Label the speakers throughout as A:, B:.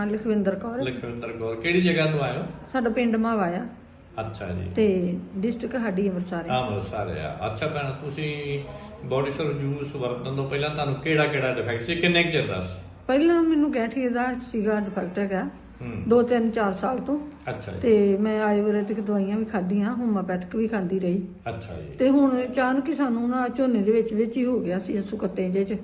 A: ਹਾਂ ਲਖਵਿੰਦਰ ਕੌਰ।
B: ਲਖਵਿੰਦਰ ਕੌਰ। ਕਿਹੜੀ ਜਗ੍ਹਾ ਤੋਂ ਆਏ ਹੋ?
A: ਸਾਡਾ ਪਿੰਡ ਮਾਵਾ ਆ।
B: ਅੱਛਾ ਜੀ।
A: ਤੇ ਡਿਸਟ੍ਰਿਕਟ ਸਾਡੀ ਅੰਮ੍ਰਿਤਸਰ ਹੈ
B: ਅੰਮ੍ਰਿਤਸਰ ਆ। ਅੱਛਾ ਭੈਣ ਤੁਸੀਂ ਬੋਡੀ ਸਰ ਜੂਸ ਵਰਤਣ ਤੋਂ ਪਹਿਲਾਂ ਤੁਹਾਨੂੰ ਕਿਹੜਾ ਕਿਹੜਾ ਡਿਫੈਕਟ ਸੀ? ਕਿੰਨੇ ਚਿਰ ਦਾ
A: ਪਹਿਲਾਂ ਮੈਨੂੰ ਗੈਠੀ ਦਾ ਸੀਗਾ ਡਿਫੈਕਟ ਹੈਗਾ।
B: ਹੂੰ।
A: ਦੋ ਤਿੰਨ ਚਾਰ ਸਾਲ ਤੋਂ।
B: ਅੱਛਾ ਜੀ।
A: ਤੇ ਮੈਂ ਆਯੁਰਵੈਦਿਕ ਦਵਾਈਆਂ ਵੀ ਖਾਧੀਆਂ ਹੋਮੋਪੈਥਿਕ ਵੀ ਖਾਂਦੀ ਰਹੀ।
B: ਅੱਛਾ ਜੀ।
A: ਤੇ ਹੁਣ ਅਚਾਨਕ ਹੀ ਸਾਨੂੰ ਨਾ ਝੋਨੇ ਦੇ ਵਿੱਚ ਵਿੱਚ ਹੀ ਹੋ ਗਿਆ ਸੀ ਸੁਕੱਤੇ ਜੇ ਚ।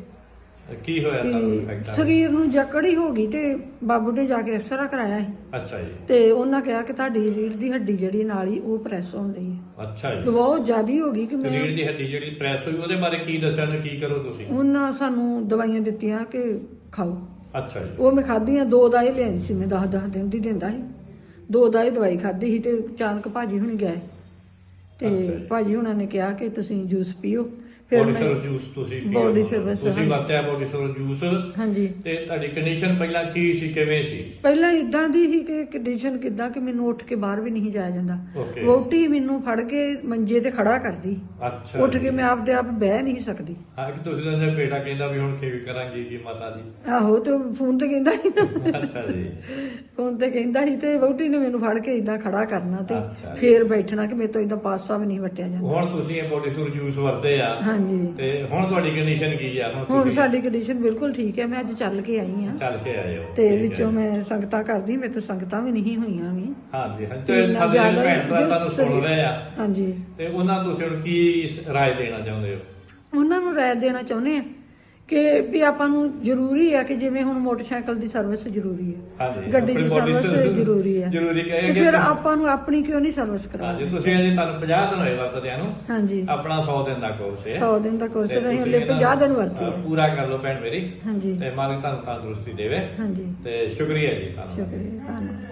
B: ਕੀ ਹੋਇਆ ਤੁਹਾਨੂੰ
A: ਵੀ
B: ਡਿਫੈਕਟ
A: ਸਰੀਰ ਨੂੰ ਜਕੜ ਹੀ ਹੋ ਗਈ ਤੇ ਬਾਬੂ ਨੇ ਜਾ ਕੇ ਐਕਸਰਾ ਕਰਾਇਆ ਸੀ।
B: ਅੱਛਾ ਜੀ।
A: ਤੇ ਉਹਨਾਂ ਕਿਹਾ ਕਿ ਤੁਹਾਡੀ ਰੀੜ ਦੀ ਹੱਡੀ ਜਿਹੜੀ ਨਾਲ ਹੀ ਉਹ ਪ੍ਰੈਸ ਹੋਣ ਰਹੀ ਹੈ।
B: ਅੱਛਾ ਜੀ।
A: ਬਹੁਤ ਜ਼ਿਆਦੀ ਹੋ ਗਈ ਕਿ ਮੈਂ
B: ਰੀੜ ਦੀ ਹੱਡੀ ਜਿਹੜੀ ਪ੍ਰੈਸ ਹੋਈ ਉਹਦੇ ਬਾਰੇ ਕੀ ਦੱਸਿਆ ਤੇ ਕੀ ਕਰੋ ਤੁਸੀਂ?
A: ਉਹਨਾਂ ਸਾਨੂੰ ਦਵਾਈਆਂ ਦਿੱਤੀਆਂ ਕਿ ਖਾਓ।
B: ਅੱਛਾ ਜੀ।
A: ਉਹ ਮੈਂ ਖਾਧੀਆਂ ਦੋ ਦਾਈ ਲਿਆਈ ਸੀ ਮੈਂ 10 10 ਦਿਨ ਦੀ ਦਿੰਦਾ ਸੀ। ਦੋ ਦਾਈ ਦਵਾਈ ਖਾਧੀ ਸੀ ਤੇ ਅਚਾਨਕ ਭਾਜੀ ਹੁਣੀ ਗਏ। ਤੇ ਭਾਜੀ ਹੁਣਾਂ ਨੇ ਕਿਹਾ ਕਿ ਤੁਸੀਂ ਜੂਸ ਪੀਓ ਫਿਰ
B: ਬੋਡੀ
A: ਮੈਂ
B: ਸਰ ਜੂਸ ਤੁਸੀਂ ਪੀਓ
A: Body Service,
B: ਤੁਸੀਂ
A: ਹਾਂਜੀ।
B: ਵਰਤਿਆ ਬੋਡੀ ਸਰ ਜੂਸ
A: ਹਾਂਜੀ।
B: ਤੇ ਤੁਹਾਡੀ ਕੰਡੀਸ਼ਨ ਪਹਿਲਾਂ ਕੀ ਸੀ ਕਿਵੇਂ ਸੀ?
A: ਪਹਿਲਾਂ ਇਦਾਂ ਦੀ ਸੀ ਕਿ ਕੰਡੀਸ਼ਨ ਕਿਦਾਂ ਕਿ ਮੈਨੂੰ ਉੱਠ ਕੇ ਬਾਹਰ ਵੀ ਨਹੀਂ ਜਾਇਆ ਜਾਂਦਾ। ਵੋਟੀ ਮੈਨੂੰ ਫੜ ਕੇ ਮੰਜੇ ਤੇ ਖੜਾ ਕਰਦੀ।
B: ਅੱਛਾ
A: ਉੱਠ ਕੇ ਮੈਂ ਆਪਦੇ ਆਪ ਬਹਿ ਨਹੀਂ ਸਕਦੀ।
B: ਹਾਂ ਕਿ ਤੁਸੀਂ ਜੇ ਬੇਟਾ ਕਹਿੰਦਾ ਵੀ ਹੁਣ ਕੀ ਕਰਾਂਗੀ ਕੀ ਮਾਤਾ ਜੀ।
A: ਆਹੋ ਤੇ ਉਹ ਫੋਨ ਤੇ ਕਹਿੰਦਾ ਸੀ।
B: ਅੱਛਾ ਜੀ।
A: ਫੋਨ ਤੇ ਕਹਿੰਦਾ ਸੀ ਤੇ ਵੋਟੀ ਨੇ ਮੈਨੂੰ ਫੜ ਕੇ ਇਦਾਂ ਖੜਾ ਕਰਨਾ ਤੇ
B: ਅੱਛਾ।
A: ਫੇਰ ਬੈਠਣਾ ਕਿ ਮੇਰੇ ਤੋਂ ਇਦਾਂ ਪਾਸਾ ਵੀ ਨਹੀਂ ਵਟਿਆ ਜਾਂਦਾ।
B: ਹੁਣ ਤੁਸੀਂ ਇਹ ਬੋਡੀ ਸਰ ਜੂਸ ਵਰਤੇ ਆ
A: ਹਾਂਜੀ।
B: ਤੇ ਹੁਣ ਤੁਹਾਡੀ ਕੰਡੀਸ਼ਨ ਕੀ ਆ? ਹੁਣ ਤੁਸੀਂ
A: ਸਾਡੀ ਕੰਡੀਸ਼ਨ ਬਿਲਕੁਲ ਠੀਕ ਹੈ ਮੈਂ ਅੱਜ ਚੱਲ ਕੇ ਆਈ ਆ
B: ਚੱਲ ਕੇ ਆਏ ਹੋ।
A: ਤੇ
B: ਠੀਕ ਹੈ।
A: ਵਿੱਚੋਂ। ਮੈਂ ਸੰਗਤਾਂ ਕਰਦੀ ਮੇਰੇ ਤੋਂ ਸੰਗਤਾਂ ਵੀ ਨਹੀਂ ਹੋਈਆਂ ਵੀ।
B: ਹਾਂਜੀ ਹਾਂਜੀ।
A: ਤੇ ਇੰਨਾ
B: ਸਾਡੇ ਜਿਹੜੇ
A: ਜ਼ਿਆਦਾ
B: ਭੈਣ ਭਰਾ ਤੁਹਾਨੂੰ ਸੁਣ ਰਹੇ ਆ
A: ਹਾਂਜੀ।
B: ਤੇ ਉਹਨਾਂ ਨੂੰ ਤੁਸੀਂ ਹੁਣ ਕੀ ਰਾਏ ਦੇਣਾ ਚਾਹੁੰਦੇ ਹੋ?
A: ਉਹਨਾਂ ਨੂੰ ਰਾਏ ਦੇਣਾ ਚਾਹੁੰਦੇ ਆ ਕਿ ਵੀ ਆਪਾਂ ਨੂੰ ਜ਼ਰੂਰੀ ਆ ਕਿ ਜਿਵੇਂ ਹੁਣ ਮੋਟਰਸਾਈਕਲ ਦੀ ਸਰਵਿਸ ਜ਼ਰੂਰੀ ਹੈ
B: ਹਾਂਜੀ
A: ਗੱਡੀ
B: ਆਪਣੀ
A: ਦੀ
B: body
A: ਸਰਵਿਸ
B: service
A: ਜ਼ਰੂਰੀ ਹੈ
B: ਜ਼ਰੂਰੀ
A: ਤੇ
B: ਕਹੇ
A: ਫਿਰ ਆਪਾਂ ਨੂੰ ਆਪਣੀ ਕਿਉਂ ਨਹੀਂ ਸਰਵਿਸ
B: ਹਾਂਜੀ
A: ਕਰਾਉਣੀ
B: ਤੁਸੀਂ ਅਜੇ ਤੁਹਾਨੂੰ 50 ਦਿਨ ਹੋਏ ਵਰਤਦਿਆਂ ਨੂੰ।
A: ਹਾਂਜੀ।
B: ਆਪਣਾ 100 ਦਿਨ ਦਾ ਕੋਰਸ ਹੈ।
A: 100 ਦਿਨ ਦਾ ਕੋਰਸ
B: ਤੇ
A: ਰਹੀ
B: ਤੁਸੀਂ
A: ਹਲੇ
B: ਇਹਨਾਂ
A: 50 ਦਿਨ ਵਰਤੀ
B: ਅ,
A: ਹੈ।
B: ਪੂਰਾ ਕਰ ਲਓ ਭੈਣ ਮੇਰੀ।
A: ਹਾਂਜੀ।
B: ਤੇ ਮਾਲਕ ਤੁਹਾਨੂੰ ਤੰਦਰੁਸਤੀ ਦੇਵੇ।
A: ਹਾਂਜੀ।
B: ਤੇ ਸ਼ੁਕਰੀਆ ਜੀ ਤੁਹਾਨੂੰ
A: ਸ਼ੁਕਰੀਆ ਧੰਨਵਾਦ।